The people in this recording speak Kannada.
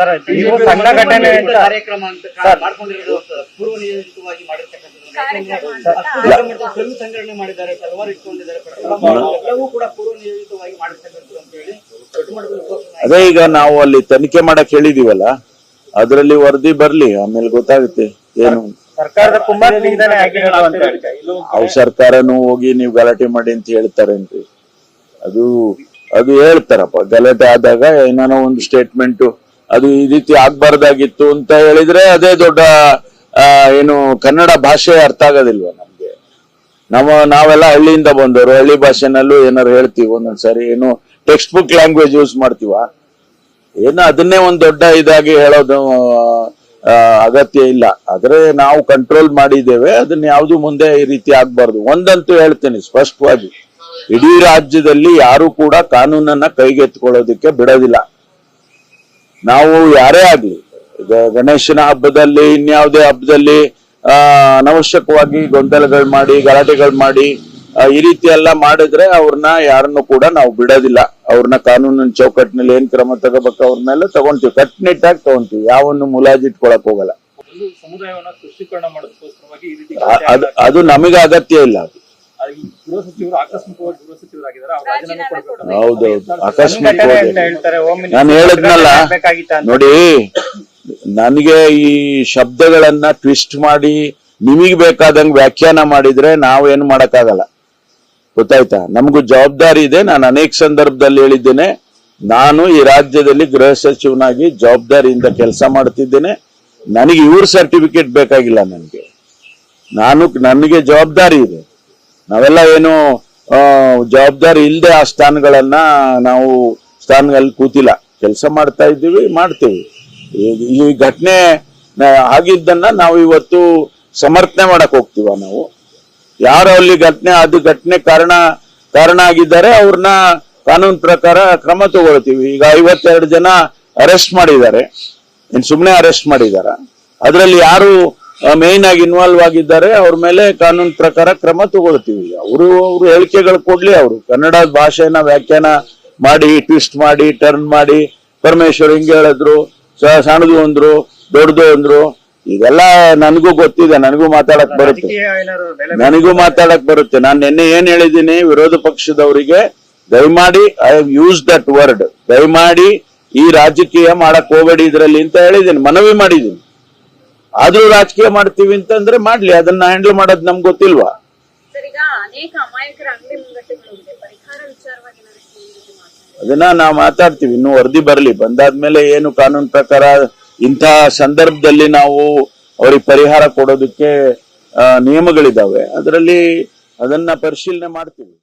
ಸರ್ ಇದು ಸಣ್ಣ ಘಟನೆ ಅಂತ ಕಾರ್ಯಕ್ರಮ ಅಂತ ಕಾ- ಮಾಡ್ಕೊಂಡಿರೋದು ಪೂರ್ವ ನಿಯೋಜಿತವಾಗಿ ಮಾಡಿರ್ತಕ್ಕಂಥದ್ದು ಕಲ್ಲು ಸಂಗ್ರಹಣೆ ಮಾಡಿದ್ದಾರೆ ತಲವಾರು ಇಟ್ಕೊಂಡಿದ್ದಾರೆ ಪೆಟ್ರೋಲ್ ಎಲ್ಲವೂ ಕೂಡ ಪೂರ್ವ ನಿಯೋಜಿತವಾಗಿ ಮಾಡಿರ್ತಕ್ಕಂಥದ್ದು ಅಂತ ಹೇಳಿ ದೊಡ್ಡ ಅದೇ ಈಗ ನಾವು ಅಲ್ಲಿ ತನಿಖೆ ಮಾಡಕ್ ಹೇಳಿದೀವಲ್ಲ ಅದರಲ್ಲಿ ವರದಿ ಬರ್ಲಿ ಆಮೇಲೆ ಗೊತ್ತಾಗುತ್ತೆ ಏನು. ಸರ್ಕಾರದ ಅವ್ ಸರ್ಕಾರನು ಹೋಗಿ ನೀವು ಗಲಾಟೆ ಮಾಡಿ ಅಂತ ಹೇಳ್ತಾರೇನ್ರಿ? ಅದು ಅದು ಹೇಳ್ತಾರಪ್ಪ ಗಲಾಟೆ ಆದಾಗ ಏನಾನೋ ಒಂದು ಸ್ಟೇಟ್ಮೆಂಟ್ ಅದು ಈ ರೀತಿ ಆಗ್ಬಾರ್ದಾಗಿತ್ತು ಅಂತ ಹೇಳಿದ್ರೆ ಅದೇ ದೊಡ್ಡ ಏನು ಕನ್ನಡ ಭಾಷೆ ಅರ್ಥ ಆಗೋದಿಲ್ವ ನಮ್ಗೆ? ನಮ್ಮ, ನಾವೆಲ್ಲ ಹಳ್ಳಿಯಿಂದ ಬಂದವರು, ಹಳ್ಳಿ ಭಾಷೆನಲ್ಲೂ ಏನಾರು ಹೇಳ್ತೀವಿ, ಒಂದೊಂದ್ಸರಿ ಏನು ಟೆಕ್ಸ್ಟ್ ಬುಕ್ ಲ್ಯಾಂಗ್ವೇಜ್ ಯೂಸ್ ಮಾಡ್ತೀವ? ಏನು ಅದನ್ನೇ ಒಂದು ದೊಡ್ಡ ಇದಾಗಿ ಹೇಳೋದು ಅಗತ್ಯ ಇಲ್ಲ. ಆದ್ರೆ ನಾವು ಕಂಟ್ರೋಲ್ ಮಾಡಿದ್ದೇವೆ, ಅದನ್ನ ಯಾವ್ದು ಮುಂದೆ ಈ ರೀತಿ ಆಗ್ಬಾರ್ದು. ಒಂದಂತೂ ಹೇಳ್ತೇನೆ ಸ್ಪಷ್ಟವಾಗಿ. ಇಡೀ ರಾಜ್ಯದಲ್ಲಿ ಯಾರು ಕೂಡ ಕಾನೂನನ್ನ ಕೈಗೆತ್ಕೊಳ್ಳೋದಕ್ಕೆ ಬಿಡೋದಿಲ್ಲ. ನಾವು ಯಾರೇ ಆಗ್ಲಿ ಈಗ ಗಣೇಶನ ಹಬ್ಬದಲ್ಲಿ ಇನ್ಯಾವುದೇ ಹಬ್ಬದಲ್ಲಿ ಆ ಅನವಶ್ಯಕವಾಗಿ ಗೊಂದಲಗಳು ಮಾಡಿ ಗಲಾಟೆಗಳು ಮಾಡಿ ಈ ರೀತಿ ಎಲ್ಲ ಮಾಡಿದ್ರೆ ಅವ್ರನ್ನ ಯಾರನ್ನು ಕೂಡ ನಾವು ಬಿಡೋದಿಲ್ಲ. ಅವ್ರನ್ನ ಕಾನೂನಿನ ಚೌಕಟ್ಟಿನಲ್ಲಿ ಏನ್ ಕ್ರಮ ತಗೋಬೇಕು ಅವ್ರನ್ನೆಲ್ಲ ತಗೊಂತೀವಿ. ಕಟ್ಟುನಿಟ್ಟಾಗಿ ತಗೊಂತೀವಿ. ಯಾವನ್ನು ಮುಲಾಜಿಟ್ಕೊಳಕ್ ಹೋಗಲ್ಲ. ಅದು ನಮಗೆ ಅಗತ್ಯ ಇಲ್ಲ ಅದು. ಗೃಹ ಸಚಿವರು ಆಕಸ್ಮಿಕವಾಗಿ ಗೃಹ ಸಚಿವರಾಗಿದ್ದಾರೆ ಅವ್ರು ರಾಜೀನಾಮೆ ಕೊಡಬೇಕು. ಹೌದೌದು ಆಕಸ್ಮಿಕ ಹೇಳ್ತಾರೆ ಹೋಮ್ ನಾನು ಹೇಳದ್ನಲ್ಲ ನೋಡಿ ನನಗೆ ಈ ಶಬ್ದಗಳನ್ನ ಟ್ವಿಸ್ಟ್ ಮಾಡಿ ನಿಮಗೆ ಬೇಕಾದಂಗ್ ವ್ಯಾಖ್ಯಾನ ಮಾಡಿದ್ರೆ ನಾವೇನು ಮಾಡಕ್ಕಾಗಲ್ಲ. ಗೊತ್ತಾಯ್ತಾ? ನಮಗೂ ಜವಾಬ್ದಾರಿ ಇದೆ ನಾನು ಅನೇಕ ಸಂದರ್ಭದಲ್ಲಿ ಹೇಳಿದ್ದೇನೆ. ನಾನು ಈ ರಾಜ್ಯದಲ್ಲಿ ಗೃಹ ಸಚಿವನಾಗಿ ಜವಾಬ್ದಾರಿಯಿಂದ ಕೆಲಸ ಮಾಡ್ತಿದ್ದೇನೆ. ನನಗೆ ಇವ್ರ ಸರ್ಟಿಫಿಕೇಟ್ ಬೇಕಾಗಿಲ್ಲ ನನಗೆ. ನಾನು ನನಗೆ ಜವಾಬ್ದಾರಿ ಇದೆ. ನಾವೆಲ್ಲ ಏನು ಜವಾಬ್ದಾರಿ ಇಲ್ಲದೆ ಆ ಸ್ಥಾನಗಳನ್ನ ನಾವು ಸ್ಥಾನಗಳಲ್ಲಿ ಕೂತಿಲ್ಲ. ಕೆಲಸ ಮಾಡ್ತಾ ಇದ್ದೀವಿ, ಮಾಡ್ತೀವಿ. ಈ- ಘಟನೆ ಆಗಿದ್ದನ್ನ ನಾವು ಇವತ್ತು ಸಮರ್ಥನೆ ಮಾಡಕ್ ಹೋಗ್ತೀವ ನಾವು. ಯಾರು ಅಲ್ಲಿ ಘಟನೆ, ಅದು ಘಟನೆ ಕಾರಣ ಕಾರಣ ಆಗಿದ್ದಾರೆ, ಅವ್ರನ್ನ ಕಾನೂನು ಪ್ರಕಾರ ಕ್ರಮ ತಗೊಳ್ತೀವಿ. ಈಗ ಐವತ್ತೆರಡು ಜನ ಅರೆಸ್ಟ್ ಮಾಡಿದ್ದಾರೆ. ಇನ್ ಸುಮ್ಮನೆ ಅರೆಸ್ಟ್ ಮಾಡಿದಾರ. ಅದರಲ್ಲಿ ಯಾರು ಮೇನ್ ಆಗಿ ಇನ್ವಾಲ್ವ್ ಆಗಿದ್ದಾರೆ ಅವ್ರ ಮೇಲೆ ಕಾನೂನು ಪ್ರಕಾರ ಕ್ರಮ ತಗೊಳ್ತೀವಿ. ಅವರು ಅವರು ಹೇಳಿಕೆಗಳು ಕೊಡ್ಲಿ ಅವರು. ಕನ್ನಡ ಭಾಷೆನ ವ್ಯಾಖ್ಯಾನ ಮಾಡಿ ಟ್ವಿಸ್ಟ್ ಮಾಡಿ ಟರ್ನ್ ಮಾಡಿ ಪರಮೇಶ್ವರ್ ಹಿಂಗೆ ಹೇಳಿದ್ರು ಸಣ್ಣದು ಅಂದ್ರು ದೊಡ್ಡದು ಅಂದ್ರು ಇದೆಲ್ಲ ನನಗೂ ಗೊತ್ತಿದೆ ನನಗೂ ಮಾತಾಡಕ್ ಬರುತ್ತೆ. ನನಗೂ ಮಾತಾಡಕ್ ಬರುತ್ತೆ. ನಾನು ನಿನ್ನೆ ಏನ್ ಹೇಳಿದ್ದೀನಿ ವಿರೋಧ ಪಕ್ಷದವರಿಗೆ ದಯಮಾಡಿ I have use that word ದಯಮಾಡಿ ಈ ರಾಜಕೀಯ ಮಾಡಕ್ ಹೋಗಬೇಡಿ ಇದ್ರಲ್ಲಿ ಅಂತ ಹೇಳಿದ್ದೀನಿ ಮನವಿ ಮಾಡಿದ್ದೀನಿ. ಆದ್ರೂ ರಾಜಕೀಯ ಮಾಡ್ತೀವಿ ಅಂತಂದ್ರೆ ಮಾಡ್ಲಿ ಅದನ್ನ ಹ್ಯಾಂಡಲ್ ಮಾಡೋದು ನಮ್ಗೆ ಗೊತ್ತಿಲ್ವಾ? ಅದನ್ನ ನಾವು ಮಾತಾಡ್ತೀವಿ ಇನ್ನು ವರದಿ ಬರಲಿ. ಬಂದಾದ್ಮೇಲೆ ಏನು ಕಾನೂನು ಪ್ರಕಾರ ಇಂತಹ ಸಂದರ್ಭದಲ್ಲಿ ನಾವು ಅವ್ರಿಗೆ ಪರಿಹಾರ ಕೊಡೋದಕ್ಕೆ ನಿಯಮಗಳಿದಾವೆ. ಅದರಲ್ಲಿ ಅದನ್ನ ಪರಿಶೀಲನೆ ಮಾಡ್ತೀವಿ.